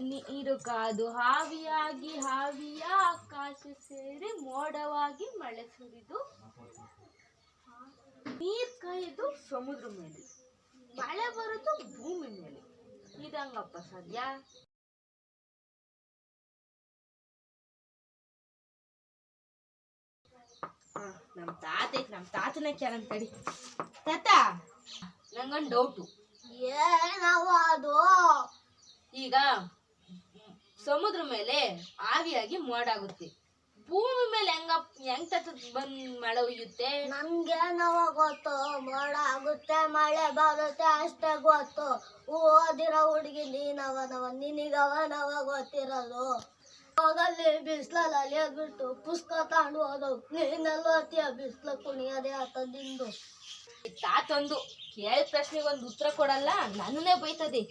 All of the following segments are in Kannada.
ನೀರು ಕಾದು ಹಾವಿಯಾಗಿ ಹಾವಿಯ ಆಕಾಶ ಸೇರಿ ಮೋಡವಾಗಿ ಮಳೆ ಸುರಿದು ನೀರ್ ಕಾಯ್ದು ಸಮುದ್ರ ಮೇಲೆ. ಮಳೆ ಬರೋದು ಭೂಮಿ ಮೇಲೆ. ಇದಂಗಪ್ಪ ಸದ್ಯ. ನಮ್ ತಾತ ಐತ್ ನಮ್ ತಾತನ ಕೇಳಂತ ತಡಿ ತಾತ ನಂಗೊಂದು ಡೌಟು ಏನವ ಅದು? ಈಗ ಸಮುದ್ರ ಮೇಲೆ ಆವಿಯಾಗಿ ಮೋಡಾಗುತ್ತೆ. ಭೂಮಿ ಮೇಲೆ ಹೆಂಗ ಹೆಂಗ್ ತತ್ತ ಬಂದ್ ಮಳೆ ಹುಯ್ಯುತ್ತೆ ನಮ್ಗೇನವ ಗೊತ್ತು ಮೋಡ ಆಗುತ್ತೆ ಮಳೆ ಬರುತ್ತೆ ಅಷ್ಟೇ ಗೊತ್ತು. ಓದಿರೋ ಹುಡುಗಿ ನೀನವನವ ನಿನಗವನವ ಗೊತ್ತಿರೋದು. ಹೋಗಲ್ಲಿ ಬಿಸ್ಲಲ್ಲಿ ಅಲಿಯೋದ್ಬಿಟ್ಟು ಪುಸ್ತಕ ತಗೊಂಡು ಓದು. ನೀನೆಲ್ಲ ಬಿಸ್ಲ ಕುಣಿಯೋದೇ ಆತ ನಿಂದು. ತಾತೊಂದು ಕೇಳಿದ ಪ್ರಶ್ನೆಗೆ ಒಂದು ಉತ್ತರ ಕೊಡಲ್ಲ ನನ್ನೇ ಬೈತದೆ.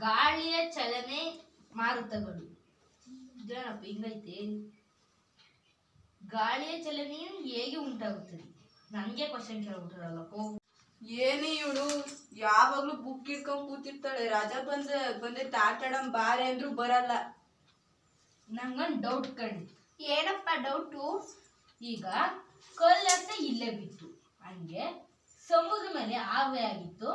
ಗಾಳಿಯ ಚಲನೆ ಮಾರುತಗಳು. ಇದೇನಪ್ಪ ಹಿಂಗೈತೆ. ಗಾಳಿಯ ಚಲನೆಯು ಹೇಗೆ ಉಂಟಾಗುತ್ತದೆ? ನನಗೆ ಕ್ವಶನ್ ಕೇಳ್ಬಿಟ್ರಲ್ಲಪ್ಪೋ ಏನೇ ಇವಳು ಯಾವಾಗ್ಲೂ ಬುಕ್ ಇಟ್ಕೊಂಡ್ ಕೂತಿರ್ತಾಳೆ. ರಾಜಾ ಬಂದ ಬಂದ್ರೆ ತಾಟಾಡಂ ಬಾರೆ ಅಂದ್ರು ಬರಲ್ಲ. ನಂಗೊಂದು ಡೌಟ್ ಕಣ್. ಏನಪ್ಪ ಡೌಟು ಈಗ ಕಲ್ಲಂತ ಇಲ್ಲೇ ಬಿತ್ತು. ಹಂಗೆ ಸಮುದ್ರ ಮೇಲೆ ಆವೆ ಆಗಿತ್ತು.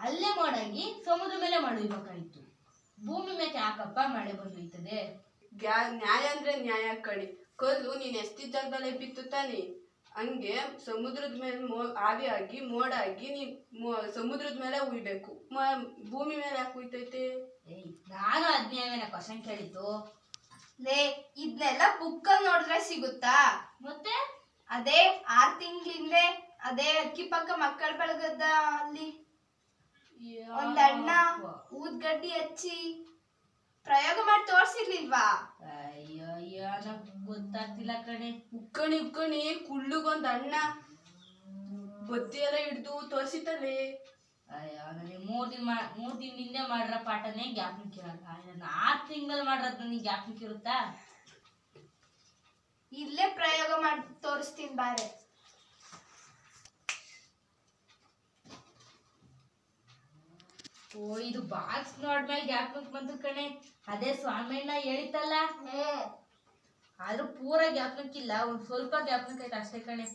ಅಲ್ಲೇ ಮಾಡಂಗಿ ಸಮುದ್ರ ಮೇಲೆ ಮಾಡಬೇಕಾಗಿತ್ತು ಭೂಮಿ ಮೇಲೆ ಯಾಕಪ್ಪ ಮಳೆ ಬಂದೋಯ್ತದೆ. ಗ್ಯಾ- ನ್ಯಾಯ ಅಂದ್ರೆ ನ್ಯಾಯ ಕಣಿ. ಕಲ್ಲು ನೀನ್ ಎಷ್ಟಿದ್ದ ಜಾಗದಲ್ಲೇ ಬಿತ್ತು ತಾನೆ? ಹಂಗೆ ಸಮುದ್ರದ ಮೇಲೆ ಮೋ ಆವಿಯಾಗಿ ಮೋಡಾಗಿ ನೀನ್ ಮೋ- ಸಮುದ್ರದ ಮೇಲೆ ಉಯ್ಬೇಕು. ಮ- ಭೂಮಿ ಮೇಲೆ ಯಾಕೆ ಉಯ್ತೈತೆ? ಏಯ್ ನಾನು ಅದ್ನೇವೇನ ಕ್ವಶನ್ ಕೇಳಿದ್ದು? ಲೇ ಇದನ್ನೆಲ್ಲ ಬುಕ್ಕ ನೋಡಿದ್ರೆ ಸಿಗುತ್ತಾ? ಮತ್ತೆ? ಅದೇ ಆರ್ ತಿಂಗಳಿಂದೆ ಅದೇ ಅಕ್ಕಿ ಪಕ್ಕ ಮಕ್ಕಳ ಬೆಳಗದ ಅಲ್ಲಿ. ಒಂದ್ ಅಣ್ಣ ಊದ್ಗಡ್ಡಿ ಹಚ್ಚಿ ಪ್ರಯೋಗ ಮಾಡಿ ತೋರ್ಸಿರ್ಲಿಲ್ವಾ? ಅಯ್ಯೋ ಅಯ್ಯೋ ಗೊತ್ತಾಗ್ತಿಲ್ಲ ಕಣೆ. ಉಕ್ಕಣಿ ಉಕ್ಕಣಿ ಕುಳ್ಳುಗೊಂದ್ ಅಣ್ಣ ಬತ್ತಿ ಎಲ್ಲ ಹಿಡ್ದು ತೋರ್ಸಿತಾನೆ ಅಯ್ಯೋ ನನಗೆ ಮೂರ್ ದಿನ ಮೂರ್ ದಿನ ಹಿಂದೆ ಮಾಡ್ರ ಪಾಠನೇ ಜ್ಞಾಪನಕ್ಕೆ ಇರಲ್ಲ ನಾನು ಆರು ತಿಂಗಳಲ್ಲಿ ಮಾಡ್ರದ್ ನನಗೆ ಜ್ಞಾಪನಕ್ಕೆ ಇರುತ್ತಾ ಇಲ್ಲೇ ಪ್ರಯೋಗ ಮಾಡಿ ತೋರಿಸ್ತೀನಿ ಬಾರೆ. ಓ ಇದು ಬಾಕ್ಸ್ ನೋಡ್ಮೇಲೆ ಜ್ಞಾಪನಕ್ಕೆ ಬಂತು ಕಣೆ. ಅದೇ ಸ್ವಾಮಿಯಣ್ಣ ಹೇಳಿತಲ್ಲ ಆದ್ರೂ ಪೂರ ಜ್ಞಾಪನಕ್ಕಿಲ್ಲ ಒಂದ್ ಸ್ವಲ್ಪ ಜ್ಞಾಪನಕ್ಕೆ ಐತೆ ಅಷ್ಟೇ ಕಣೆ.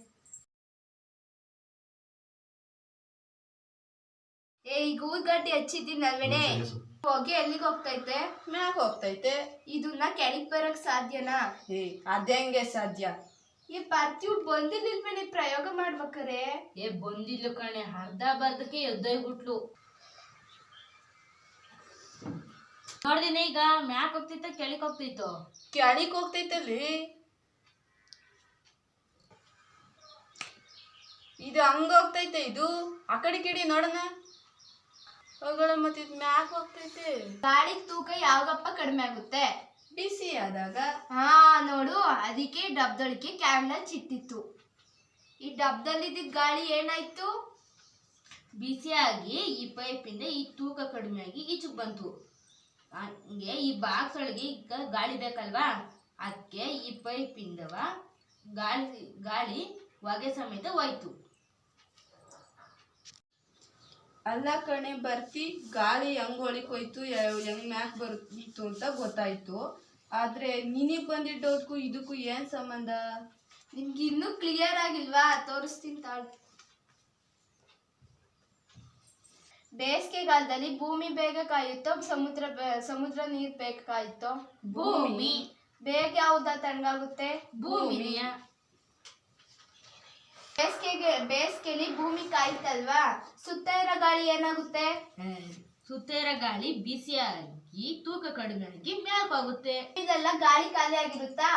ಏ ಈಗ ಊದ್ಗಡ್ಡಿ ಹಚ್ಚಿದ್ದೀನಲ್ವೇನೆ ಹೋಗಿ ಎಲ್ಲಿಗೆ ಹೋಗ್ತೈತೆ? ಮ್ಯಾಗ ಹೋಗ್ತೈತೆ. ಇದನ್ನ ಕೆಳಗ್ ಬರಕ್ ಸಾಧ್ಯನಾ? ಏ ಅದೇಂಗೆ ಸಾಧ್ಯ? ಈ ಬರ್ತೀವ್ ಬಂದಿರ್ಲಿಲ್ವೇನೆ ಪ್ರಯೋಗ ಮಾಡ್ಬೇಕಾರೆ? ಏ ಬಂದಿಲ್ಲ ಕಣೆ ಅರ್ಧ ಬರ್ಧಕ್ಕೆ ಎದ್ದೋಗ್ಬಿಟ್ಲು ನೋಡ್ದಿನ ಈಗ ಮ್ಯಾಕ್ ಹೋಗ್ತಿತ್ತು ಕೆಳಕ್ ಹೋಗ್ತಿತ್ತು. ಕೆಳಕ್ ಹೋಗ್ತೈತಲ್ಲಿ ಇದು ಹಂಗ ಹೋಗ್ತೈತೆ ಇದು? ಆ ಕಡೆ ಕಿಡಿ ನೋಡೋಣ. ಮತ್ತೆ ಇದು ಮ್ಯಾಕ್ ಹೋಗ್ತೈತೆ. ಗಾಡಿ ತೂಕ ಯಾವಾಗಪ್ಪ ಕಡಿಮೆ ಆಗುತ್ತೆ? ಬಿಸಿ ಆದಾಗ. ಹಾ ನೋಡು ಅದಕ್ಕೆ ಡಬ್ದೊಳಕ್ಕೆ ಕ್ಯಾಂಡಲ್ ಚಿಟ್ಟಿತ್ತು. ಈ ಡಬ್ದಲ್ಲಿ ಗಾಳಿ ಏನಾಯ್ತು? ಬಿಸಿಯಾಗಿ ಈ ಪೈಪಿಂದ ಈ ತೂಕ ಕಡಿಮೆ ಆಗಿ ಈಚೆಗೆ ಬಂತು. ಹಂಗೆ ಈ ಬಾಕ್ಸ್ ಒಳಗೆ ಈಗ ಗಾಳಿ ಬೇಕಲ್ವಾ? ಅದಕ್ಕೆ ಈ ಪೈಪ್ ಇಂದವ ಗಾಳಿ ಗಾಳಿ ಹೊಗೆ ಸಮೇತ ಹೋಯ್ತು. ಅಲ್ಲ ಕಣೆ ಬರ್ತಿ ಗಾಳಿ ಹೆಂಗ್ ಒಳಿಕ್ ಹೋಯ್ತು ಹೆಂಗ್ ಮ್ಯಾಕ್ ಬರ್ತಿತ್ತು ಅಂತ ಗೊತ್ತಾಯ್ತು. ಆದ್ರೆ ನಿನಗ್ ಬಂದಿಟ್ಟೋದ್ಕು ಇದಕ್ಕೂ ಏನ್ ಸಂಬಂಧ? ನಿಮ್ಗೆ ಇನ್ನೂ ಕ್ಲಿಯರ್ ಆಗಿಲ್ವಾ? ತೋರಿಸ್ತೀನಿ ತಾಳು. ಬೇಸಿಗೆಗಾಲದಲ್ಲಿ ಭೂಮಿ ಬೇಗ ಕಾಯುತ್ತೋ ಸಮುದ್ರ ಬೇ- ಸಮುದ್ರ ನೀರ್ ಬೇಗ ಕಾಯುತ್ತೋ? ಭೂಮಿ. ಬೇಗ ಯಾವ್ದ ತಣ್ಣಗಾಗುತ್ತೆ? ಭೂಮಿಯ ಬೇಸಿಗೆಗೆ ಬೇಸಿಗೆಲಿ ಭೂಮಿ ಕಾಯ್ತಲ್ವಾ? ಸುತ್ತ ಇರೋ ಗಾಳಿ ಏನಾಗುತ್ತೆ? ಸುತ್ತೇರ ಗಾಳಿ ಬಿಸಿಯಾಗಿ ತೂಕ ಕಡಿಮೆ ಆಗಿ ಮ್ಯಾಪ್ ಇದೆಲ್ಲ ಗಾಳಿ ಖಾಲಿ ಆಗಿರುತ್ತಾ?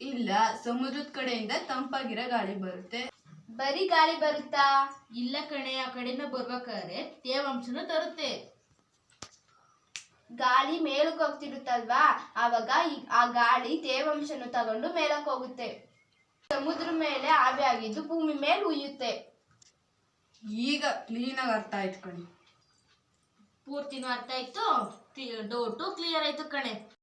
ಇಲ್ಲ ಸಮುದ್ರದ ಕಡೆಯಿಂದ ತಂಪಾಗಿರೋ ಗಾಳಿ ಬರುತ್ತೆ. ಬರೀ ಗಾಳಿ ಬರುತ್ತಾ? ಇಲ್ಲ ಕಣೆ ಆ ಕಡೆಯಿಂದ ಬರ್ಬೇಕಾದ್ರೆ ತೇವಾಂಶನೂ ತರುತ್ತೆ. ಗಾಳಿ ಮೇಲಕ್ಕೆ ಹೋಗ್ತಿರುತ್ತಲ್ವಾ? ಆವಾಗ ಆ ಗಾಳಿ ತೇವಾಂಶನ ತಗೊಂಡು ಮೇಲಕ್ಕೆ ಹೋಗುತ್ತೆ. ಸಮುದ್ರ ಮೇಲೆ ಆವಿ ಆಗಿದ್ದು ಭೂಮಿ ಮೇಲೆ ಉಯ್ಯುತ್ತೆ. ಈಗ ಕ್ಲೀನಾಗಿ ಅರ್ಥ ಆಯ್ತು ಕಣೆ. ಪೂರ್ತಿನೂ ಅರ್ಥ ಆಯ್ತು? ಡೌಟು ಕ್ಲಿಯರ್ ಆಯ್ತು ಕಣೆ.